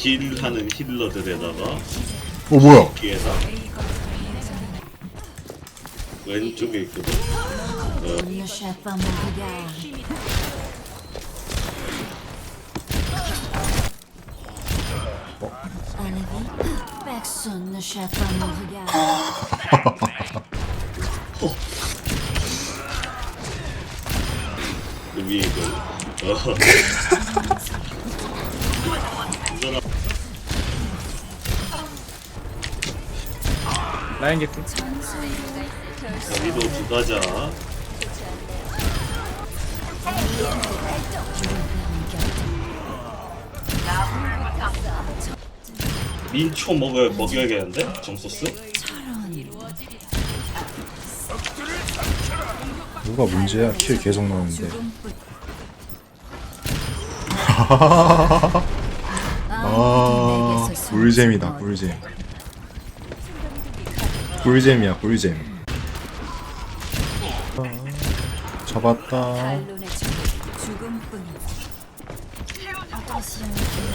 딜하는 힐러들에다가 어 뭐야? 뒤에다 왼쪽에 있거든. Personne ne mon regard. 그 위에. 어. 라인 개피 자, 위도 두 가자. 민초 먹어 먹여야겠는데 정소스? 뭐가 문제야? 킬 계속 나오는데. 아, 꿀잼이다, 꿀잼. 꿀잼이야, 꿀잼. 아, 잡았다.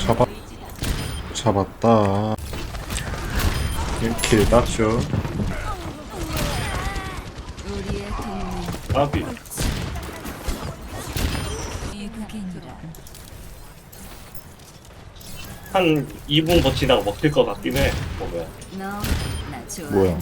잡았, 잡았다. 1킬 땄죠. 까비. 한 2분 버티다가 먹힐 것 같긴 해. 보면. 뭐야?